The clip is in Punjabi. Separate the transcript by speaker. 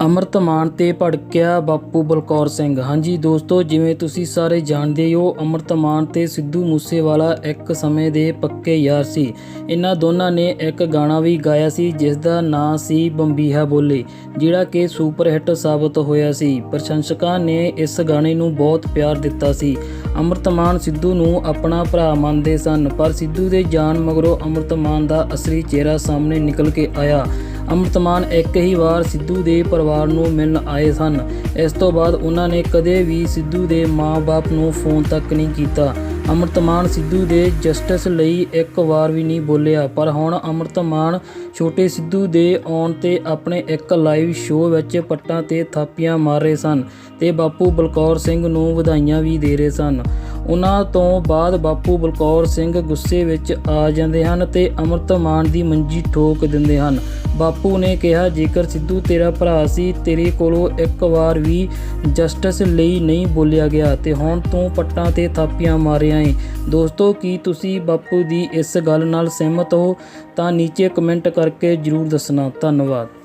Speaker 1: ਅੰਮ੍ਰਿਤਮਾਨ ਤੇ ਭੜਕਿਆ ਬਾਪੂ ਬਲਕੌਰ ਸਿੰਘ। ਹਾਂਜੀ ਦੋਸਤੋ, ਜਿਵੇਂ ਤੁਸੀਂ ਸਾਰੇ ਜਾਣਦੇ ਹੋ ਅੰਮ੍ਰਿਤਮਾਨ ਤੇ ਸਿੱਧੂ ਮੂਸੇਵਾਲਾ ਇੱਕ ਸਮੇਂ ਦੇ ਪੱਕੇ ਯਾਰ ਸੀ। ਇਹਨਾਂ ਦੋਨਾਂ ਨੇ ਇੱਕ ਗਾਣਾ ਵੀ ਗਾਇਆ ਸੀ ਜਿਸ ਦਾ ਨਾਂ ਸੀ ਬੰਬੀਹਾ ਬੋਲੇ, ਜਿਹੜਾ ਕਿ ਸੁਪਰ ਹਿੱਟ ਸਾਬਤ ਹੋਇਆ ਸੀ। ਪ੍ਰਸ਼ੰਸਕਾਂ ਨੇ ਇਸ ਗਾਣੇ ਨੂੰ ਬਹੁਤ ਪਿਆਰ ਦਿੱਤਾ ਸੀ। ਅੰਮ੍ਰਿਤਮਾਨ ਸਿੱਧੂ ਨੂੰ ਆਪਣਾ ਭਰਾ ਮੰਨਦੇ ਸਨ, ਪਰ ਸਿੱਧੂ ਦੇ ਜਾਣ ਮਗਰੋਂ ਅੰਮ੍ਰਿਤਮਾਨ ਦਾ ਅਸਲੀ ਚਿਹਰਾ ਸਾਹਮਣੇ ਨਿਕਲ ਕੇ ਆਇਆ। ਅੰਮ੍ਰਿਤਮਾਨ ਇੱਕ ਹੀ ਵਾਰ ਸਿੱਧੂ ਦੇ ਪਰਿਵਾਰ ਨੂੰ ਮਿਲਣ ਆਏ ਸਨ। ਇਸ ਤੋਂ ਬਾਅਦ ਉਹਨਾਂ ਨੇ ਕਦੇ ਵੀ ਸਿੱਧੂ ਦੇ ਮਾਂ-ਬਾਪ ਨੂੰ ਫੋਨ ਤੱਕ ਨਹੀਂ ਕੀਤਾ। ਅੰਮ੍ਰਿਤਮਾਨ ਸਿੱਧੂ ਦੇ ਜਸਟਿਸ ਲਈ ਇੱਕ ਵਾਰ ਵੀ ਨਹੀਂ ਬੋਲਿਆ, ਪਰ ਹੁਣ ਅੰਮ੍ਰਿਤਮਾਨ ਛੋਟੇ ਸਿੱਧੂ ਦੇ ਆਉਣ ਤੇ ਆਪਣੇ ਇੱਕ ਲਾਈਵ ਸ਼ੋਅ ਵਿੱਚ ਪੱਟਾਂ ਤੇ ਥਾਪੀਆਂ ਮਾਰ ਰਹੇ ਸਨ ਤੇ ਬਾਪੂ ਬਲਕੌਰ ਸਿੰਘ ਨੂੰ ਵਧਾਈਆਂ ਵੀ ਦੇ ਰਹੇ ਸਨ। ਉਹਨਾਂ ਤੋਂ ਬਾਅਦ ਬਾਪੂ ਬਲਕੌਰ ਸਿੰਘ ਗੁੱਸੇ ਵਿੱਚ ਆ ਜਾਂਦੇ ਹਨ ਤੇ ਅੰਮ੍ਰਿਤਮਾਨ ਦੀ ਮੰਜੀ ਠੋਕ ਦਿੰਦੇ ਹਨ। ਬਾਪੂ ਨੇ ਕਿਹਾ, ਜੇਕਰ ਸਿੱਧੂ ਤੇਰਾ ਭਰਾ ਸੀ, ਤੇਰੇ ਕੋਲੋਂ ਇੱਕ ਵਾਰ ਵੀ ਜਸਟਿਸ ਲਈ ਨਹੀਂ ਬੋਲਿਆ ਗਿਆ ਤੇ ਹੁਣ ਤੂੰ ਪੱਟਾਂ ਤੇ ਥਾਪੀਆਂ ਮਾਰਿਆ ਏ। ਦੋਸਤੋ, ਕੀ ਤੁਸੀਂ ਬਾਪੂ ਦੀ ਇਸ ਗੱਲ ਨਾਲ ਸਹਿਮਤ ਹੋ? ਤਾਂ ਨੀਚੇ ਕਮੈਂਟ ਕਰਕੇ ਜਰੂਰ ਦੱਸਣਾ। ਧੰਨਵਾਦ।